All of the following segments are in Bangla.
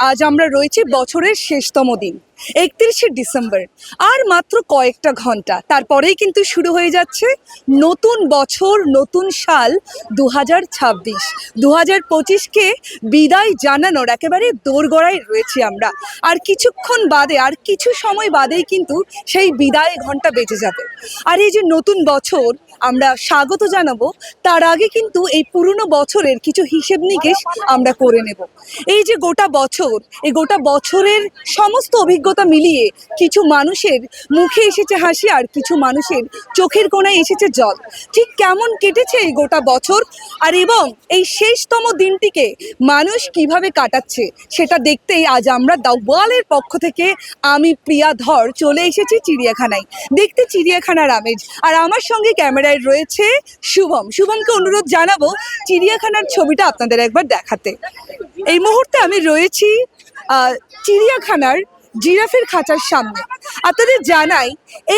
আজ আমরা রয়েছি বছরের শেষতম দিন। একত্রিশে ডিসেম্বর। আর মাত্র কয়েকটা ঘণ্টা। তারপরেই কিন্তু শুরু হয়ে যাচ্ছে নতুন বছর, নতুন সাল দু হাজার ছাব্বিশ। দু হাজার পঁচিশকে বিদায় জানানোর একেবারে দোরগড়ায় রয়েছি আমরা। আর কিছুক্ষণ বাদে, আর কিছু সময় বাদেই কিন্তু সেই বিদায় ঘণ্টা বেজে যাবে। আর এই যে নতুন বছর, আমরা স্বাগত জানাব। তার আগে কিন্তু এই পুরনো বছরের কিছু হিসেব নিকেশ আমরা করে নেব। এই যে গোটা বছর, এই গোটা বছরের সমস্ত অভিজ্ঞতা মিলিয়ে কিছু মানুষের মুখে এসেছে হাসি আর কিছু মানুষের চোখের কোণায় এসেছে জল। ঠিক কেমন কেটেছে এই গোটা বছর? আর এবং এই শেষতম দিনটিকে মানুষ কীভাবে কাটাচ্ছে সেটা দেখতেই আজ আমরা দ্য ওয়ালের পক্ষ থেকে আমি প্রিয়া ধর চলে এসেছি চিড়িয়াখানায়। দেখতে চিড়িয়াখানার আমেজ। আর আমার সঙ্গে ক্যামেরায় রয়েছে শুভম। শুভমকে অনুরোধ জানাব চিড়িয়াখানার ছবিটা আপনাদের একবার দেখাতে। এই মুহূর্তে আমি রয়েছি চিড়িয়াখানার জিরাফের খাঁচার সামনে। আপনাদের জানাই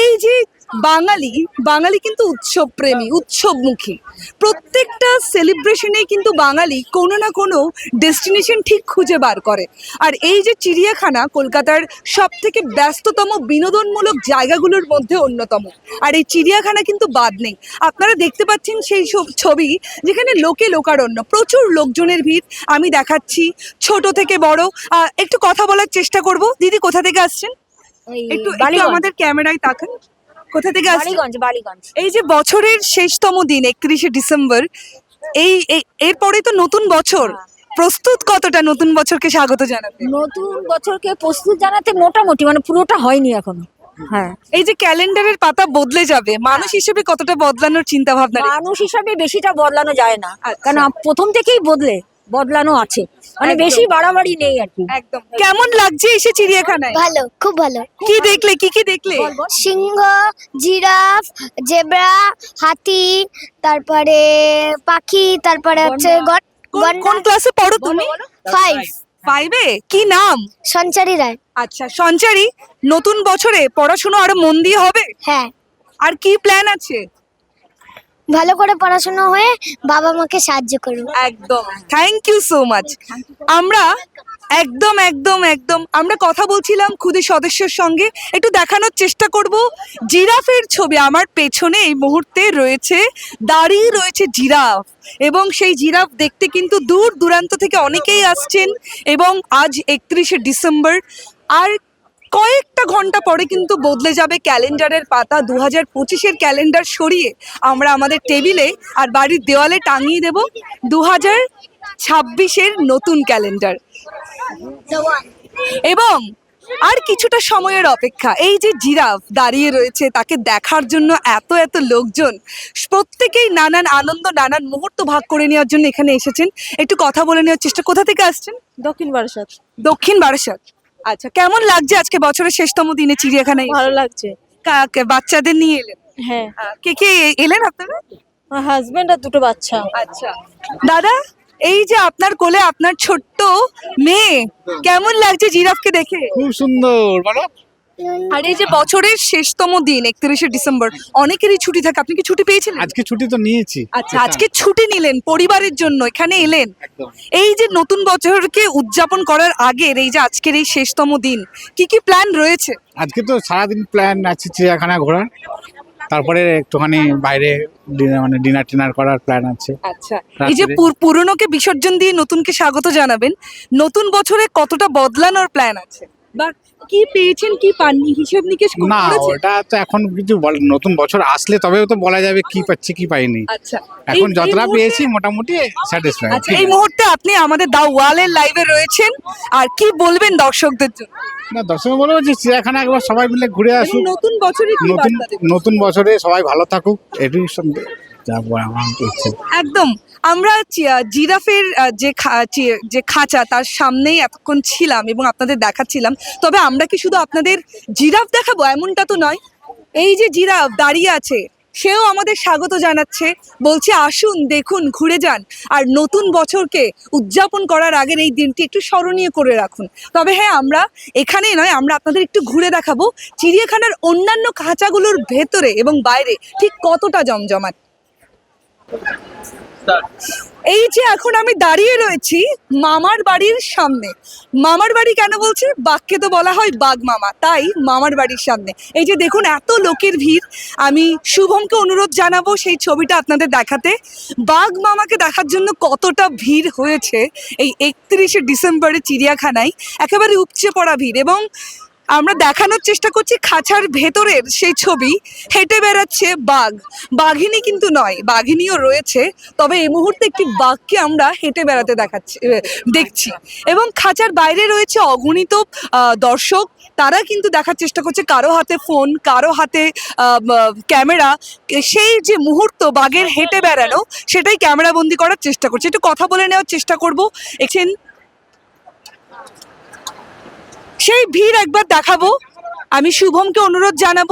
এই যে বাঙালি বাঙালি কিন্তু উৎসব প্রেমী উৎসবমুখী। প্রত্যেকটা সেলিব্রেশনে কিন্তু বাঙালি কোনো না কোনো ডেস্টিনেশন ঠিক খুঁজে বার করে। আর এই যে চিড়িয়াখানা কলকাতার সব থেকে ব্যস্ততম বিনোদনমূলক জায়গাগুলোর মধ্যে অন্যতম। আর এই চিড়িয়াখানা কিন্তু বাদ নেই। আপনারা দেখতে পাচ্ছেন সেই সব ছবি যেখানে লোকে লোকারণ্য প্রচুর লোকজনের ভিড়। আমি দেখাচ্ছি ছোট থেকে বড়। একটু কথা বলার চেষ্টা করব। দিদি কোথা থেকে আসছেন? একটু আমাদের ক্যামেরায় তাকান। কোথা থেকে আসছেন বালিগঞ্জ বালিগঞ্জ। এই যে বছরের শেষতম দিন একত্রিশে ডিসেম্বর এই এরপরে তো নতুন বছর। প্রস্তুত কতটা নতুন বছরকে স্বাগত জানাতে? নতুন বছরকে প্রস্তুত জানাতে মোটামুটি মানে পুরোটা হয়নি এখনও। হ্যাঁ। এই যে ক্যালেন্ডারের পাতা বদলে যাবে মানুষ হিসেবে কতটা বদলানোর চিন্তা ভাবনা মানুষ হিসাবে বেশিটা বদলানো যায় না। আচ্ছা। কারণ প্রথম থেকেই বদলে। বদলানো আছে। মানে বেশি বাড়াবাড়ি নেই আর কি। একদম। কেমন লাগছে এসে চিড়িয়াখানায়? ভালো খুব ভালো। কি দেখলে কি কি দেখলে। সিংহ জিরাফ জেব্রা হাতি তারপরে পাখি তারপরে হচ্ছে কোন কোন ক্লাসে পড়ো তুমি? ফাইভ ফাইভে কি নাম? সঞ্চারী রায়। আচ্ছা সঞ্চারী নতুন বছরে পড়াশোনা আরও মন দিয়ে হবে? হ্যাঁ। আর কি প্ল্যান আছে? ভালো করে পড়াশোনা হয়ে বাবা মাকে সাহায্য করব একদম। থ্যাংক ইউ সো মাচ আমরা একদম একদম একদম, আমরা কথা বলছিলাম খুদে সদস্যের সঙ্গে। একটু দেখানোর চেষ্টা করব। জিরাফের ছবি আমার পেছনে এই মুহূর্তে রয়েছে, দাঁড়িয়ে রয়েছে জিরাফ। এবং সেই জিরাফ দেখতে কিন্তু দূর দূরান্ত থেকে অনেকেই আসছেন। এবং আজ একত্রিশে ডিসেম্বর। আর কয়েকটা ঘণ্টা পরে কিন্তু বদলে যাবে ক্যালেন্ডারের পাতা। দু হাজার পঁচিশের ক্যালেন্ডার সরিয়ে আমরা আমাদের টেবিলে আর বাড়ির দেওয়ালে টাঙিয়ে দেব দু হাজার ছাব্বিশের নতুন ক্যালেন্ডার। এবং আর কিছুটা সময়ের অপেক্ষা এই যে জিরাফ দাঁড়িয়ে রয়েছে তাকে দেখার জন্য এত এত লোকজন প্রত্যেকেই নানান আনন্দ নানান মুহূর্ত ভাগ করে নেওয়ার জন্য এখানে এসেছেন। একটু কথা বলে নেওয়ার চেষ্টা কোথা থেকে আসছেন? দক্ষিণ বারাসাত। দক্ষিণ বারাসাত। আচ্ছা কেমন লাগছে আজকে বছরের শেষতম দিনে চিড়িয়াখানায় ভালো লাগছে। কাকে? বাচ্চাদের নিয়ে এলেন? হ্যাঁ। আহ, কে কে এলেন আপনারা? আমার হাজবেন্ড আর দুটো বাচ্চা। আচ্ছা। দাদা এই যে আপনার কোলে আপনার ছোট্ট মেয়ে কেমন লাগছে জিরাফকে দেখে? খুব সুন্দর। বলো আর এই যে বছরের শেষতম দিন একত্রিশে ডিসেম্বর অনেকেরই ছুটি থাকে। আপনি কি ছুটি পেয়েছিলেন? আজকে ছুটি তো নিয়েছি। আচ্ছা আজকে ছুটি নিলেন পরিবারের জন্য এখানে এলেন। এই যে নতুন বছরকে উদযাপন করার আগের এই যে আজকের এই শেষতম দিন কি কি প্ল্যান রয়েছে? আজকে তো সারাদিন প্ল্যান আছে চিড়িয়াখানা ঘোরার। তারপরে একটুখানি বাইরে মানে ডিনার টিনার করার প্ল্যান আছে। আচ্ছা এই যে পুরনোকে বিসর্জন দিয়ে নতুনকে স্বাগত জানাবেন। নতুন বছরে কতটা বদলানোর প্ল্যান আছে? বা কি পেয়েছেন কি পাননি? হিসেব নিকেশ না ওটা তো এখন কিছু বল- নতুন বছর আসলে তবেও তো বলা যাবে কি পাচ্ছি কি পাইনি। আচ্ছা। এখন এই- এই যতটা মুহূর্তে- পেয়েছি মোটামুটি স্যাটিসফাই আচ্ছা এই মুহূর্তে আপনি আমাদের দা ওয়ালের লাইভে রয়েছেন। আর কি বলবেন দর্শকদের জন্য? না দর্শক বলব যে চিড়িয়াখানা একবার সবাই মিলে ঘুরে এবং আসুক। নতুন বছরে কি নতুন বার্তা দেবেন? নতুন বছরে সবাই ভালো থাকুক এটুই একদম। আমরা জিরাফের যে যে খাঁচা, তার সামনেই এতক্ষণ ছিলাম এবং আপনাদের দেখাচ্ছিলাম। তবে আমরা কি শুধু আপনাদের জিরাফ দেখাবো? এমনটা তো নয়। এই যে জিরাফ দাঁড়িয়ে আছে, সেও আমাদের স্বাগত জানাচ্ছে। বলছে, আসুন, দেখুন, ঘুরে যান। আর নতুন বছরকে উদযাপন করার আগের এই দিনটি একটু স্মরণীয় করে রাখুন। তবে হ্যাঁ আমরা এখানেই নয়, আমরা আপনাদের একটু ঘুরে দেখাবো। চিড়িয়াখানার অন্যান্য খাঁচাগুলোর ভেতরে এবং বাইরে ঠিক কতটা জমজমাট। এই যে এখন আমি দাঁড়িয়ে রয়েছি মামার বাড়ির সামনে। মামার বাড়ি কেন বলছি? বাঘকে তো বলা হয় বাঘ মামা, তাই মামার বাড়ির সামনে। এই যে দেখুন, এত লোকের ভিড়। আমি শুভমকে অনুরোধ জানাব সেই ছবিটা আপনাদের দেখাতে। বাঘ মামাকে দেখার জন্য কতটা ভিড় হয়েছে এই একত্রিশে ডিসেম্বরে চিড়িয়াখানায়। একেবারে উপচে পড়া ভিড় এবং আমরা দেখানোর চেষ্টা করছি খাঁচার ভেতরের সেই ছবি। হেঁটে বেড়াচ্ছে বাঘ। বাঘিনী কিন্তু নয়, বাঘিনীও রয়েছে। তবে এই মুহূর্তে একটি বাঘকে আমরা হেঁটে বেড়াতে দেখাচ্ছি দেখছি। এবং খাঁচার বাইরে রয়েছে অগণিত দর্শক। তারা কিন্তু দেখার চেষ্টা করছে কারও হাতে ফোন, কারও হাতে ক্যামেরা। সেই যে মুহূর্ত বাঘের হেঁটে বেড়ানো, সেটাই ক্যামেরা বন্দি করার চেষ্টা করছে। একটু কথা বলে নেওয়ার চেষ্টা করব। এখান সেই ভিড় একবার দেখাবো। আমি শুভমকে অনুরোধ জানাব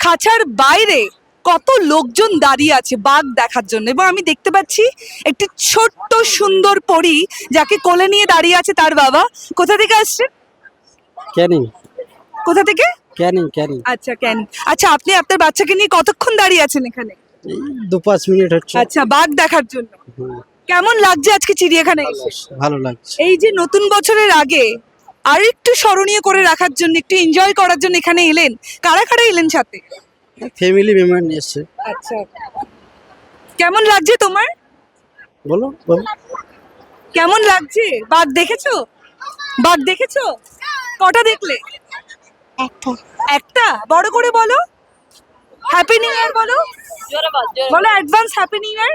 খাঁচার বাইরে কত লোকজন দাঁড়িয়ে আছে বাঘ দেখার জন্য। এবং আমি দেখতে পাচ্ছি একটি ছোট্ট সুন্দর পরী যাকে কোলে নিয়ে দাঁড়িয়ে আছে তার বাবা। কোথা থেকে আসছে? ক্যানিং। কোথা থেকে? ক্যানিং ক্যানিং। আচ্ছা কেন আচ্ছা আপনি আপনার বাচ্চাকে নিয়ে কতক্ষণ দাঁড়িয়ে আছেন এখানে? দু পাঁচ মিনিট হচ্ছে। আচ্ছা বাঘ দেখার জন্য। কেমন লাগছে আজকে চিড়িয়াখানায়? ভালো লাগছে। এই যে নতুন বছরের আগে আর একটু স্মরণীয় করে রাখার জন্য একটু এনজয় করার জন্য এখানে এলেন। কারা কারা এলেন সাথে? ফ্যামিলি মেম্বার নিয়ে এসছে। আচ্ছা। কেমন লাগছে তোমার? বলো বলো। কেমন লাগছে? বাঘ দেখেছ? বাঘ দেখেছ? কটা দেখলে? একটা। একটা? বড় করে বলো। হ্যাপি নিউ ইয়ার বলো। বলো অ্যাডভান্স হ্যাপি নিউ ইয়ার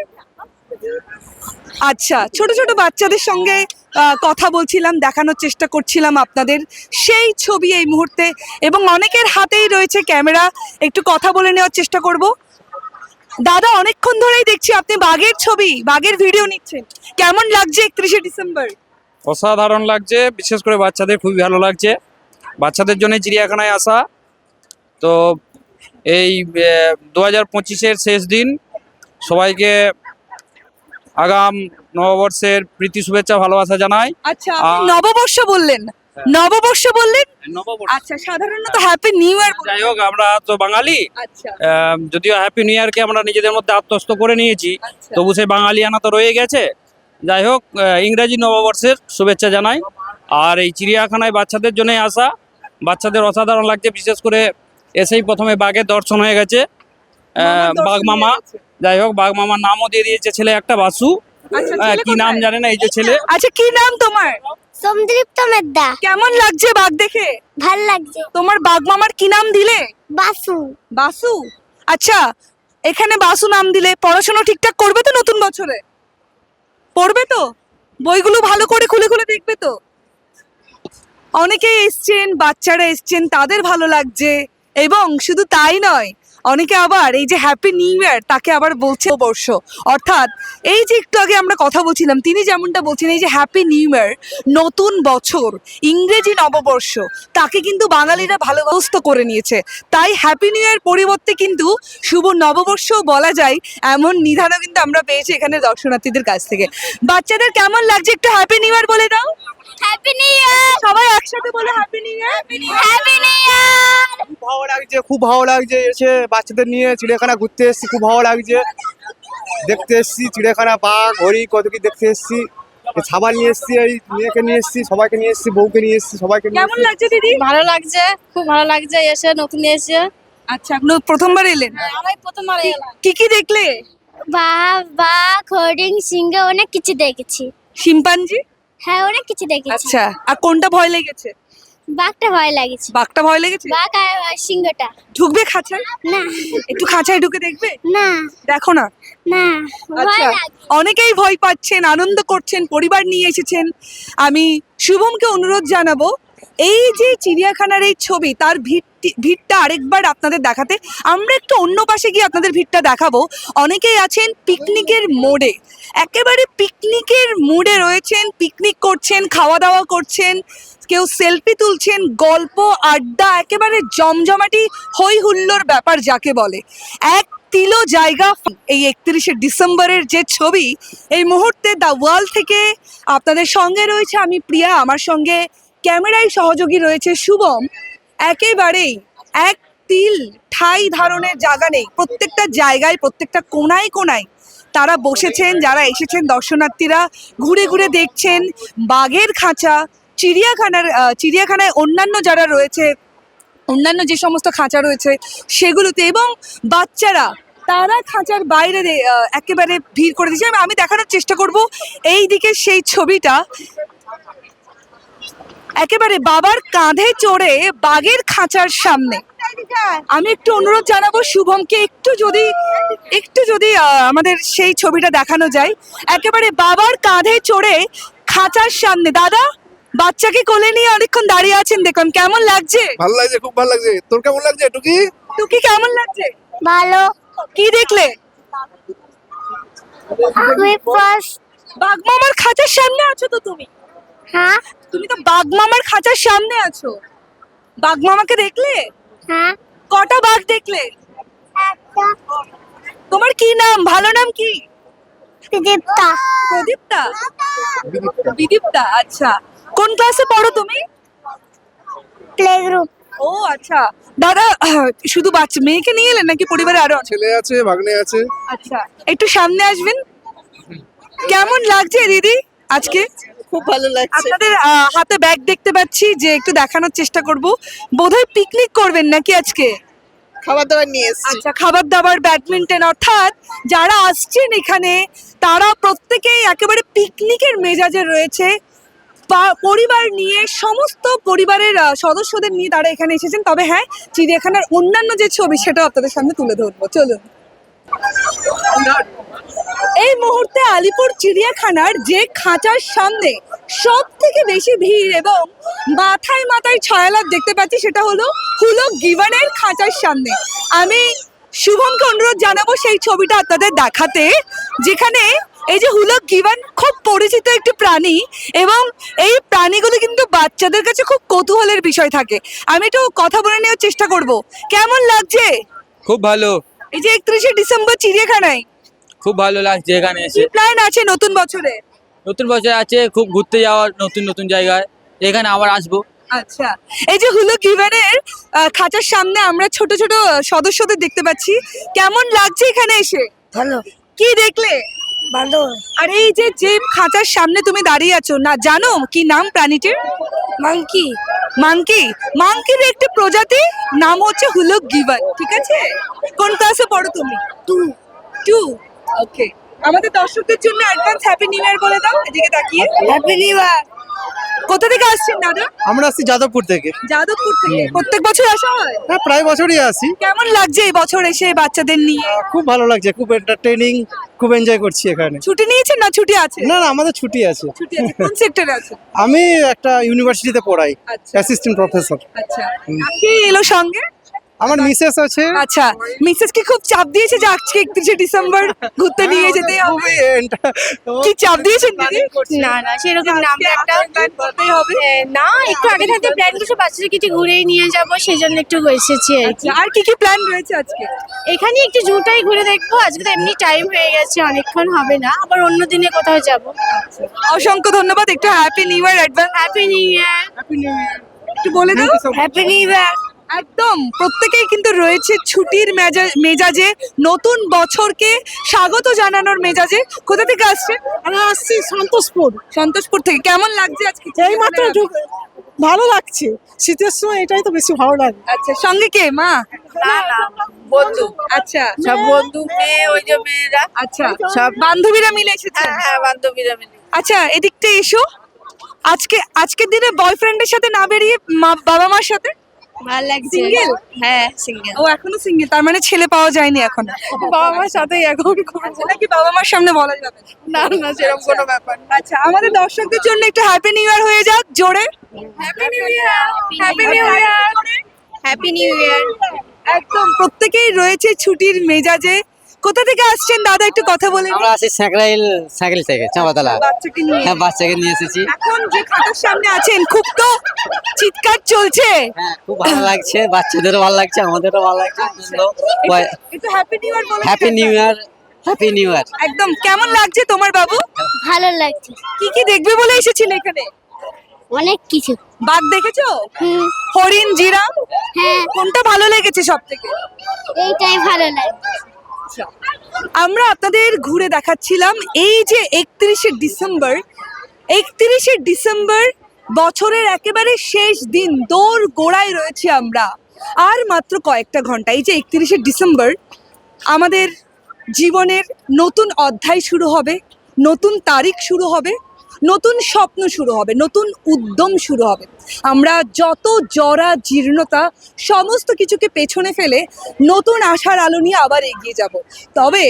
আচ্ছা ছোট ছোট বাচ্চাদের সঙ্গে কথা বলছিলাম, দেখানোর চেষ্টা করছিলাম আপনাদের। সেই ছবি এই মুহূর্তে এবং অনেকের হাতেই রয়েছে ক্যামেরা। একটু কথা বলে নেওয়ার চেষ্টা করব। দাদা, অনেকক্ষণ ধরেই দেখছি আপনি বাঘের ছবি, বাঘের ভিডিও নিচ্ছেন। কেমন লাগছে একত্রিশে ডিসেম্বর? অসাধারণ লাগছে, বিশেষ করে বাচ্চাদের খুবই ভালো লাগছে। বাচ্চাদের জন্য চিড়িয়াখানায় আসা। তো এই দু হাজার শেষ দিন সবাইকে আগাম নববর্ষের প্রীতি শুভেচ্ছা ভালোবাসা জানাই। আচ্ছা নববর্ষ বললেন। নববর্ষ বললেন? আচ্ছা সাধারণত হ্যাপি নিউ ইয়ার যাই হোক আমরা তো বাঙালি। আচ্ছা। যদিও হ্যাপি নিউ ইয়ারকে আমরা নিজেদের মধ্যে আত্মস্থ করে নিয়েছি আচ্ছা। তবু সেই বাঙালিয়ানা তো রয়ে গেছে। যাই হোক ইংরাজি নববর্ষের শুভেচ্ছা জানাই। আর এই চিড়িয়াখানায় বাচ্চাদের জন্য আসা বাচ্চাদের অসাধারণ লাগছে বিশেষ করে এসেই প্রথমে বাঘের দর্শন হয়ে গেছে। বাঘ মামা। হয়ে। যাই হোক বাঘ মামার নামও দিয়ে দিয়েছে ছেলে একটা বাসু। আচ্ছা, কি নাম জানে না এই যে ছেলে। আচ্ছা কি নাম তোমার? সমদৃপ্ত মেদ্দা। কেমন লাগছে বাঘ দেখে? ভালো লাগছে। তোমার বাঘ মামার কি নাম দিলে? বাসু। বাসু? আচ্ছা এখানে বাসু নাম দিলে পড়াশোনা ঠিকঠাক করবে তো নতুন বছরে? পড়বে তো? বইগুলো ভালো করে খুলে খুলে দেখবে তো? অনেকেই এসছেন বাচ্চারা এসছেন তাদের ভালো লাগছে। এবং শুধু তাই নয় অনেকে আবার এই যে হ্যাপি নিউ ইয়ার তাকে আবার বলছে বর্ষ অর্থাৎ এই যে একটু আগে আমরা কথা বলছিলাম, তিনি যেমনটা বলছেন, এই যে হ্যাপি নিউ ইয়ার নতুন বছর, ইংরেজি নববর্ষ, তাকে কিন্তু বাঙালিরা ভালোবাস্ত করে নিয়েছে। তাই হ্যাপি নিউ ইয়ার পরিবর্তে কিন্তু শুভ নববর্ষও বলা যায়, এমন নিধানও কিন্তু আমরা পেয়েছি এখানে দর্শনার্থীদের কাছ থেকে। বাচ্চাদের কেমন লাগছে একটু হ্যাপি নিউ ইয়ার বলে দাও? হ্যাপি নিউ ইয়ার সবাই একসাথে বলে happy new year happy new year খুব ভালো লাগছে খুব ভালো লাগছে এসে বাচ্চাদের নিয়ে চিড়িয়াখানা ঘুরতে এসেছি খুব ভালো লাগছে। দেখতে এসেছি চিড়িয়াখানা বাঘ হরিণ কত কি দেখতে এসেছি। খাবার নিয়ে এসেছি এই মেয়েকে নিয়ে এসেছি সবাইকে নিয়ে এসেছি বউকে নিয়ে এসেছি সবাইকে নিয়ে কেমন লাগছে দিদি? ভালো লাগছে খুব ভালো লাগছে এসে নতুন এসে। আচ্ছা আপনি প্রথমবার এলেন? আমি প্রথমবার এলাম। কি কি দেখলে? বাঘ বাঘ হরিণ সিংহ অনেক কিছু দেখেছি। শিম্পাঞ্জি? হ্যাঁ অনেক কিছু দেখেছি। আচ্ছা আর কোনটা ভয় লেগেছে? বাঘটা ভয় লাগেছে। বাঘটা ভয় লেগেছে? বাঘ আর সিংহটা। ঢুকবে খাঁচা না। একটু খাঁচায় ঢুকে দেখবে? না। দেখো না। না ভয় আচ্ছা লাগে। অনেকেই ভয় পাচ্ছেন আনন্দ করছেন পরিবার নিয়ে এসেছেন। আমি শুভমকে অনুরোধ জানাব এই যে চিড়িয়াখানার এই ছবি, তার ভিড়টি ভিড়টা আরেকবার আপনাদের দেখাতে। আমরা একটু অন্য পাশে গিয়ে আপনাদের ভিড়টা দেখাবো। অনেকেই আছেন পিকনিকের মোড়ে। একেবারে পিকনিকের মুডে রয়েছেন, পিকনিক করছেন খাওয়া দাওয়া করছেন, কেউ সেলফি তুলছেন, গল্প, আড্ডা, একেবারে জমজমাটি হই হুল্লোর ব্যাপার যাকে বলে। এক তিলো জায়গা এই একত্রিশে ডিসেম্বরের যে ছবি, এই মুহূর্তে দ্য ওয়ার্ল্ড থেকে আপনাদের সঙ্গে রয়েছে আমি প্রিয়া, আমার সঙ্গে ক্যামেরায় সহযোগী রয়েছে শুভম। একেবারেই এক তিল ঠাই ধারণের জায়গা নেই। প্রত্যেকটা জায়গায়, প্রত্যেকটা কোনায় কোনায় তারা বসেছেন, যারা এসেছেন দর্শনার্থীরা। ঘুরে ঘুরে দেখছেন বাঘের খাঁচা, চিড়িয়াখানার চিড়িয়াখানায় অন্যান্য যারা রয়েছে, অন্যান্য যে সমস্ত খাঁচা রয়েছে সেগুলোতে এবং বাচ্চারা, তারা খাঁচার বাইরে একেবারে ভিড় করে দিয়েছে। আমি দেখানোর চেষ্টা করব। এই দিকে সেই ছবিটা একেবারে বাবার কাঁধে চড়ে বাঘের খাঁচার সামনে। আমি একটু অনুরোধ জানাব শুভমকে একটু যদি একটু যদি আমাদের সেই ছবিটা দেখানো যায়। একেবারে বাবার কাঁধে চড়ে খাঁচার সামনে। দাদা বাচ্চাকে কোলে নিয়ে অনেকক্ষণ দাঁড়িয়ে আছেন দেখুন কেমন লাগছে? ভালো লাগছে খুব ভালো লাগছে। তোর কেমন লাগছে টুকি? টুকি কেমন লাগছে? ভালো। কি দেখলে? আমি ফার্স্ট বাঘ মামার খাঁচার সামনে আছো তো তুমি? হ্যাঁ? তুমি তো বাঘ মামার খাঁচার সামনে আছো। বাঘ মামাকে দেখলে? হ্যাঁ। কটা বাঘ দেখলে? তোমার কি নাম? ভালো নাম কি? দীপ্তা প্রদীপ্তা বিদীপ্তা আচ্ছা। কোন ক্লাসে পড়ো তুমি? প্লে গ্রুপ ও আচ্ছা। দাদা শুধু বাচ্চা মেয়েকে নিয়ে এলেন নাকি পরিবারে আরও? ছেলে আছে ভাগ্নে আছে। আচ্ছা। একটু সামনে আসবেন। কেমন লাগছে দিদি আজকে? খুব ভালো লাগছে। আপনাদের হাতে ব্যাগ দেখতে পাচ্ছি যে একটু দেখানোর চেষ্টা করব। বোধহয় পিকনিক করবেন নাকি আজকে? খাবার দাবার নিয়ে আচ্ছা খাবার দাবার ব্যাডমিন্টন অর্থাৎ যারা আসছেন এখানে তারা প্রত্যেকেই একেবারে পিকনিকের মেজাজে রয়েছে। পরিবার নিয়ে সমস্ত পরিবারের সদস্যদের নিয়ে তারা এখানে এসেছেন। তবে হ্যাঁ চিড়িয়াখানার অন্যান্য যে ছবি সেটাও আপনাদের সামনে তুলে ধরবো। চলুন। এই মুহূর্তে আলিপুর চিড়িয়াখানার যে খাঁচার সামনে সব থেকে বেশি ভিড় এবং মাথায় মাথায় ছায়ালাভ দেখতে পাচ্ছি সেটা হলো হুলো গিভানের খাঁচার সামনে। আমি শুভমকে অনুরোধ জানাব সেই ছবিটা আপনাদের দেখাতে, যেখানে এই যে হুলক গিভান খুব পরিচিত একটি প্রাণী এবং এই প্রাণীগুলো কিন্তু বাচ্চাদের কাছে খুব কৌতূহলের বিষয় থাকে। আমি একটু কথা বলে নেওয়ার চেষ্টা করব। কেমন লাগছে? খুব ভালো। এই যে একত্রিশে ডিসেম্বর চিড়িয়াখানায়। খুব ভালো লাগছে এখানে এসে। প্ল্যান আছে নতুন বছরে? নতুন বছর আছে খুব ঘুরতে যাওয়ার নতুন নতুন জায়গায়। এখানে আবার আসব। আচ্ছা। এই যে হুলো গিভানের খাঁচার সামনে আমরা ছোট ছোট সদস্যদের দেখতে পাচ্ছি। কেমন লাগছে এখানে এসে? ভালো। কি দেখলে? ভালো আর এই যে যে খাঁচার সামনে তুমি দাঁড়িয়ে আছো না জানো কি নাম প্রাণীটির? মাংকি। মাংকি? মাংকির একটি প্রজাতি নাম হচ্ছে হুলক গিভান ঠিক আছে? কোন ক্লাসে পড়ো তুমি? টু। টু? ওকে। আমাদের দর্শকদের জন্য অ্যাডভান্স হ্যাপি নিউ ইয়ার বলে দাও এদিকে তাকিয়ে। হ্যাপি নিউ ইয়ার কোথা থেকে আসছেন দাদা? আমরা আসছি যাদবপুর থেকে। যাদবপুর থেকে? প্রত্যেক বছর আসা হয়? হ্যাঁ প্রায় বছরই আসি। কেমন লাগছে এই বছর এসে বাচ্চাদের নিয়ে? খুব ভালো লাগছে খুব এন্টারটেইনিং খুব এনজয় করছি এখানে। ছুটি নিয়েছেন না? ছুটি আছে? না না আমাদের ছুটি আছে। ছুটি আছে। কোন সেক্টরে আছে আমি একটা ইউনিভার্সিটিতে পড়াই আচ্ছা। অ্যাসিস্ট্যান্ট প্রফেসর আচ্ছা। কে এলো সঙ্গে? আমার মিসেস আছে। আচ্ছা মিসেস কি খুব চাপ দিয়েছে যে আজকে একত্রিশে ডিসেম্বর ঘুরতে নিয়ে যেতে হবে? কি চাপ দিয়েছেন দিদি? না না সেরকম না আমরা একটা করতেই হবে। না একটু আগে থাকতে প্ল্যান করছি। বাচ্চাদের কিছু ঘুরেই নিয়ে যাব সেই জন্য একটু এসেছি আর কি। আচ্ছা, আর কি কি প্ল্যান রয়েছে আজকে? এখানে একটু জুটাই ঘুরে দেখব। আজকে তো এমনি টাইম হয়ে গেছে অনেকক্ষণ হবে না। আবার অন্য দিনে কোথাও যাব। অসংখ্য ধন্যবাদ। একটু happy new year advance happy new year happy new year একটু বলে দাও। হ্যাপি নিউ ইয়ার একদম প্রত্যেকেই কিন্তু রয়েছে ছুটির মেজা- মেজাজে নতুন বছরকে স্বাগত জানানোর মেজাজে। কোথা থেকে আসছে? আমরা আসছি সন্তোষপুর সন্তোষপুর থেকে। কেমন লাগছে আজকে এই মাত্র ভালো লাগছে। শীতের সময় এটাই তো বেশি ভালো লাগে। আচ্ছা সঙ্গে কে? মা? না না বন্ধু। আচ্ছা। সব বন্ধু মেয়ে ওই যে মেয়েরা। আচ্ছা। সব বান্ধবীরা মিলে এসেছেন হ্যাঁ বান্ধবীরা মিলে। আচ্ছা এদিকটা এসো। আজকে আজকের দিনে বয়ফ্রেন্ডের সাথে না বেরিয়ে মা বাবা মার সাথে? ভালো লাগছে। সিঙ্গেল হ্যাঁ সিঙ্গেল ও এখনও সিঙ্গেল তার মানে ছেলে পাওয়া যায়নি এখন। বাবা মার সাথেই এখন নাকি বাবা মার সামনে বলা যাবে? না? না না সেরকম কোনো ব্যাপার আচ্ছা আমাদের দর্শকদের জন্য একটু হ্যাপি নিউ ইয়ার হয়ে যাক জোরে। Happy new year happy new year happy new year একদম প্রত্যেকেই রয়েছে ছুটির মেজাজে। কোথা থেকে আসছেন? দাদা একটু কথা বলে নিন। আমরা আছি স্যাকরাইল সাইকেল থেকে চাঁপাতলা। বাচ্চাকে নিয়ে। হ্যাঁ বাচ্চাকে নিয়ে এসেছি। এখন যে খাতার সামনে আছেন খুব তো চিৎকার চলছে। হ্যাঁ খুব ভালো লাগছে বাচ্চাদেরও ভালো লাগছে আমাদেরও ভালো লাগছে একটু হ্যাপি নিউ ইয়ার বলে happy new year happy new year একদম কেমন লাগছে তোমার বাবু? ভালো লাগছে। কি কি দেখবে বলে এসেছিলে এখানে? অনেক কিছু। বাঘ দেখেছ? হুম। হরিণ জিরাফ? হ্যাঁ। কোনটা ভালো লেগেছে সব থেকে এইটাই ভালো লাগছে। আচ্ছা আমরা আপনাদের ঘুরে দেখাচ্ছিলাম এই যে একত্রিশে ডিসেম্বর। একত্রিশে ডিসেম্বর বছরের একেবারে শেষ দিন, দোর গোড়ায় রয়েছি আমরা। আর মাত্র কয়েকটা ঘণ্টা, এই যে একত্রিশে ডিসেম্বর, আমাদের জীবনের নতুন অধ্যায় শুরু হবে, নতুন তারিখ শুরু হবে। নতুন স্বপ্ন শুরু হবে, নতুন উদ্যম শুরু হবে। আমরা যত জরা জীর্ণতা সমস্ত কিছুকে পেছনে ফেলে নতুন আশার আলো নিয়ে আবার এগিয়ে যাব। তবে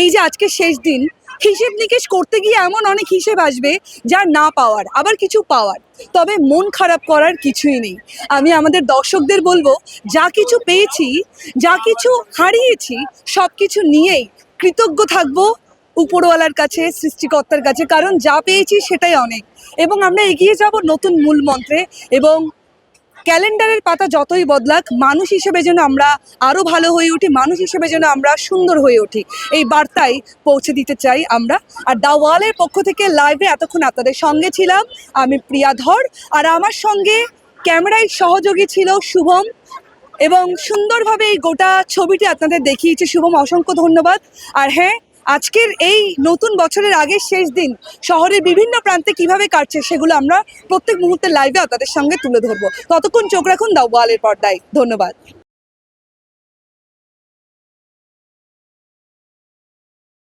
এই যে আজকে শেষ দিন, হিসেব নিকেশ করতে গিয়ে এমন অনেক হিসেব আসবে যা না পাওয়ার, আবার কিছু পাওয়ার। তবে মন খারাপ করার কিছুই নেই। আমি আমাদের দর্শকদের বলব, যা কিছু পেয়েছি, যা কিছু হারিয়েছি সব কিছু নিয়েই কৃতজ্ঞ থাকব। উপরওয়ালার কাছে, সৃষ্টিকর্তার কাছে, কারণ যা পেয়েছি সেটাই অনেক। এবং আমরা এগিয়ে যাব নতুন মূল মন্ত্রে এবং ক্যালেন্ডারের পাতা যতই বদলাক, মানুষ হিসেবে যেন আমরা আরও ভালো হয়ে উঠি, মানুষ হিসেবে যেন আমরা সুন্দর হয়ে উঠি। এই বার্তাই পৌঁছে দিতে চাই আমরা। আর দা ওয়ালের পক্ষ থেকে লাইভে এতক্ষণ আপনাদের সঙ্গে ছিলাম। আমি প্রিয়া ধর। আর আমার সঙ্গে ক্যামেরায় সহযোগী ছিল শুভম। এবং সুন্দরভাবে এই গোটা ছবিটি আপনাদের দেখিয়েছে শুভম, অসংখ্য ধন্যবাদ। আর হ্যাঁ আজকের এই নতুন বছরের আগের শেষ দিন শহরের বিভিন্ন প্রান্তে কীভাবে কাটছে সেগুলো আমরা প্রত্যেক মুহূর্তে লাইভে তাদের সঙ্গে তুলে ধরবো। ততক্ষণ চোখ রাখুন দাও ওয়ালের পর্দায়। ধন্যবাদ।